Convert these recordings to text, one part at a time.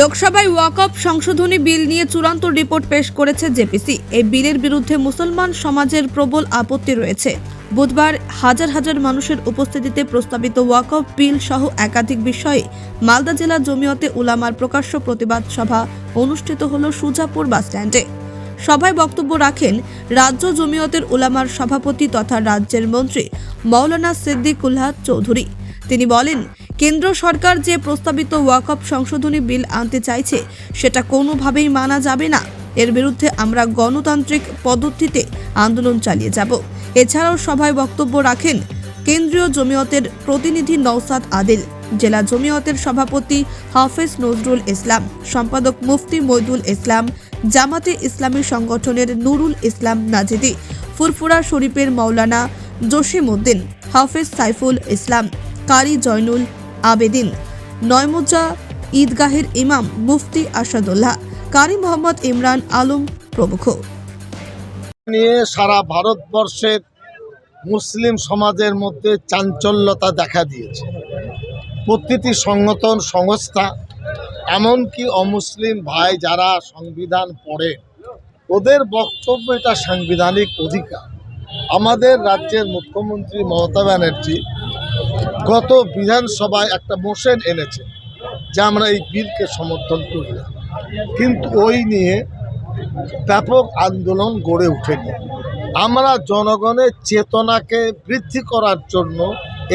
লোকসভায় ওয়াকফ সংশোধনী বিল নিয়ে চূড়ান্ত রিপোর্ট পেশ করেছে জেপিসি। এই বিলের বিরুদ্ধে মুসলমান সমাজের প্রবল আপত্তি রয়েছে। বুধবার হাজার হাজার মানুষের উপস্থিতিতে প্রস্তাবিত ওয়াকফ বিল সহ একাধিক বিষয়ে মালদা জেলা জমিয়তে উলামার প্রকাশ্য প্রতিবাদ সভা অনুষ্ঠিত হল সুজাপুর বাসস্ট্যান্ডে। সভায় বক্তব্য রাখেন রাজ্য জমিয়তের উলামার সভাপতি তথা রাজ্যের মন্ত্রী মৌলানা সিদ্দিকুল্লাহ চৌধুরী। তিনি বলেন কেন্দ্র সরকার যে প্রস্তাবিত ওয়াকফ সংশোধনী বিল আনতে চাইছে, সেটা কোনোভাবেই মানা যাবে না। এর বিরুদ্ধে আমরা গণতান্ত্রিক পদ্ধতিতে আন্দোলন চালিয়ে যাব। এছাড়াও সভায় বক্তব্য রাখেন কেন্দ্রীয় জমিয়তের প্রতিনিধি নওসাদ আদিল, জেলা জমিয়তের সভাপতি হাফেজ নজরুল ইসলাম, সম্পাদক মুফতি মইদুল ইসলাম, জামাতে ইসলামী সংগঠনের নুরুল ইসলাম নাজিদি, ফুরফুরা শরীফের মৌলানা জসিমউদ্দিন, হাফেজ সাইফুল ইসলাম, কারি জয়নুল আবেদিন। নয়মুজা ঈদগাহের ইমাম মুফতি আসাদুল্লাহ, কারি মোহাম্মদ ইমরান আলম প্রমুখ। নিয়ে সারা ভারতবর্ষের মুসলিম সমাজের মধ্যে চাঞ্চল্যতা দেখা দিয়েছে। প্রতিটি সংগঠন, সংস্থা, এমনকি অমুসলিম ভাই যারা সংবিধান পড়ে, ওদের বক্তব্য এটা সাংবিধানিক অধিকার। আমাদের রাজ্যের মুখ্যমন্ত্রী মমতা ব্যানার্জি গত বিধানসভায় একটা মোশন এনেছে যে আমরা এই বিলকে সমর্থন করি না। কিন্তু ওই নিয়ে ব্যাপক আন্দোলন গড়ে ওঠেনি। আমরা জনগণের চেতনাকে বৃদ্ধি করার জন্য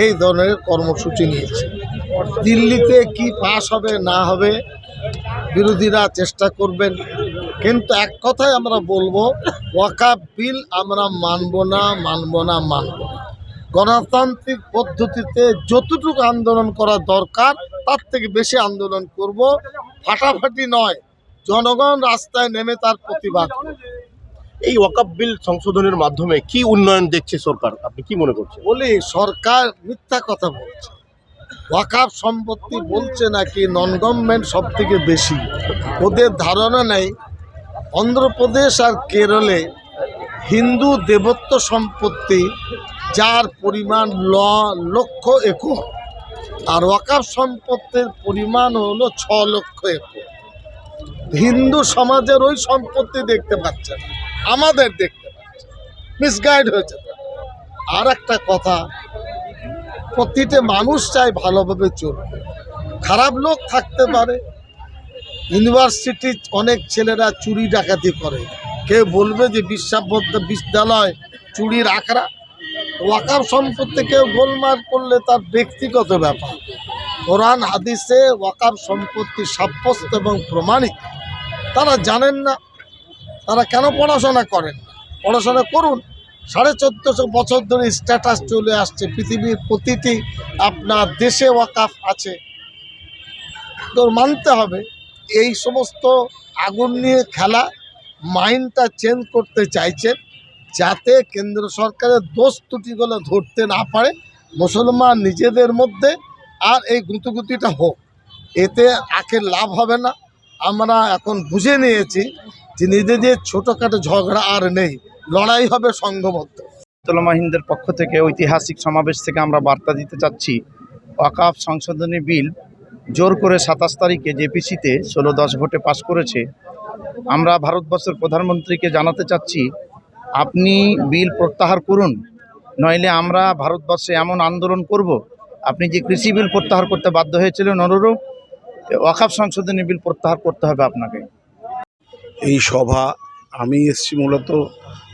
এই ধরনের কর্মসূচি নিয়েছি। দিল্লিতে কি পাশ হবে, না হবে, বিরোধীরা চেষ্টা করবেন। কিন্তু এক কথাই আমরা বলব ওয়াকাপ বিল আমরা মানব না মানব না মানব না। গণতান্ত্রিক পদ্ধতিতে যতটুকু আন্দোলন করা দরকার তার থেকে বেশি আন্দোলন করব। ফাটাফাটি নয় জনগণ রাস্তায় নেমে তার প্রতিবাদ। এই ওয়াকাপ বিল সংশোধনের মাধ্যমে কি উন্নয়ন দেখছে সরকার? আপনি কি মনে করছেন? বলি সরকার মিথ্যা কথা বলছে। ওয়াকাফ সম্পত্তি বলছে নাকি নন গভর্নমেন্ট সব থেকে বেশি? ওদের ধারণা নেই। অন্ধ্রপ্রদেশ আর কেরলে হিন্দু দেবত্ব সম্পত্তি যার পরিমাণ ল, লক্ষ একর। আর ওয়াকাফ সম্পত্তির পরিমাণ হলো ছ লক্ষ একর। হিন্দু সমাজের ওই সম্পত্তি দেখতে পাচ্ছে না। আমাদের দেখতে মিসগাইড হয়েছে আর একটা কথা, প্রতিটা মানুষ চায় ভালোভাবে চলবে। খারাপ লোক থাকতে পারে। ইউনিভার্সিটি অনেক ছেলেরা চুরি ডাকাতি করে। কেউ বলবে যে বিশ্বাবদ্ধ বিদ্যালয় চুরির আখড়া। ওয়াকার সম্পত্তি কেউ গোলমাল করলে তার ব্যক্তিগত ব্যাপার। কোরআন, হাদিসে ওয়াকার সম্পত্তি সাব্যস্ত এবং প্রমাণিত। তারা জানেন না, তারা কেন পড়াশোনা করেন পড়াশোনা করুন। সাড়ে চোদ্দোশো বছর ধরে স্ট্যাটাস চলে আসছে, পৃথিবীর প্রতিটি আপনার দেশে ওয়াকাফ আছে। তো মানতে হবে, এই সমস্ত আগুন নিয়ে খেলা মাইন্ডটা চেঞ্জ করতে চাইছেন। যাতে কেন্দ্র সরকারের দোষ ত্রুটিগুলো ধরতে না পারে, মুসলমান নিজেদের মধ্যে আর এই গুঁতুগুতিটা হোক। এতে আখের লাভ হবে না। আমরা এখন বুঝে নিয়েছি যে নিজেদের ছোটোখাটো ঝগড়া আর নেই। লড়াই হবে সংঘবদ্ধ। তোলমা হিন্দের পক্ষ থেকে ঐতিহাসিক সমাবেশ থেকে আমরা বার্তা দিতে চাচ্ছি, ওয়াকাফ সংশোধনী বিল জোর করে সাতাশ তারিখে জেপিসিতে ষোলো দশ ভোটে পাশ করেছে। আমরা ভারতবর্ষের প্রধানমন্ত্রীকে জানাতে চাচ্ছি আপনি বিল প্রত্যাহার করুন, নইলে আমরা ভারতবর্ষে এমন আন্দোলন করব, আপনি যে কৃষি বিল প্রত্যাহার করতে বাধ্য হয়েছিলেন অনুরূপ ওয়াকাফ সংশোধনী বিল প্রত্যাহার করতে হবে আপনাকে। এই সভা আমি এসেছি মূলত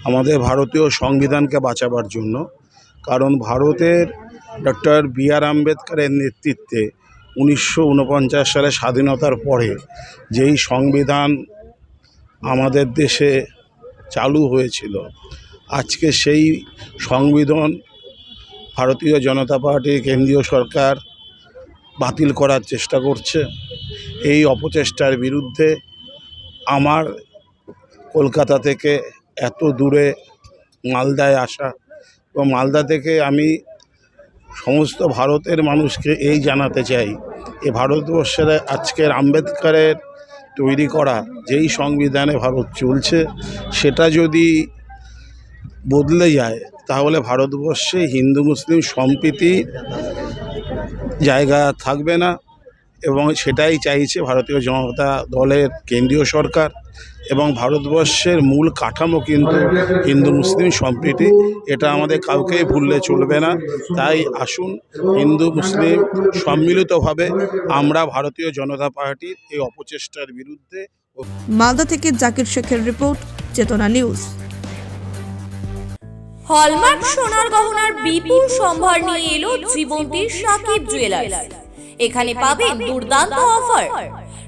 আমাদের ভারতীয় সংবিধানকে বাঁচাবার জন্য, কারণ ভারতের ডক্টর বি আর আম্বেদকরের নেতৃত্বে উনিশশো উনপঞ্চাশ সালে স্বাধীনতার পরে যেই সংবিধান আমাদের দেশে চালু হয়েছিল। আজকে সেই সংবিধান ভারতীয় জনতা পার্টি, কেন্দ্রীয় সরকার বাতিল করার চেষ্টা করছে। এই অপচেষ্টার বিরুদ্ধে আমার কলকাতা থেকে এত দূরে মালদায় আসা এবং মালদা থেকে আমি সমস্ত ভারতের মানুষকে এই জানাতে চাই। এ ভারতবর্ষের আজকের আম্বেদকরের তৈরি করা যেই সংবিধানে ভারত চলছে, সেটা যদি বদলে যায়, তাহলে ভারতবর্ষে হিন্দু, মুসলিম সম্প্রীতি জায়গা থাকবে না এবং সেটাই চাইছে ভারতীয় জনতা দলের কেন্দ্রীয় সরকার। এবং ভারতবর্ষের মূল কাঠামো কিন্তু হিন্দু মুসলিম সম্প্রীতি। এটা আমাদের কাউকেই ভুললে চলবে না। তাই আসুন হিন্দু মুসলিম সম্মিলিতভাবে আমরা ভারতীয় জনতা পার্টির এই অপচেষ্টার বিরুদ্ধে মালদা থেকে জাকির শেখের রিপোর্ট চেতনা নিউজ। হলমার্ক সোনার গহনার বিপুল সম্ভার নিয়ে এলো জীবন্তীর সাকিব জুয়েলার্স এখানে পাবেন দুর্দান্ত অফার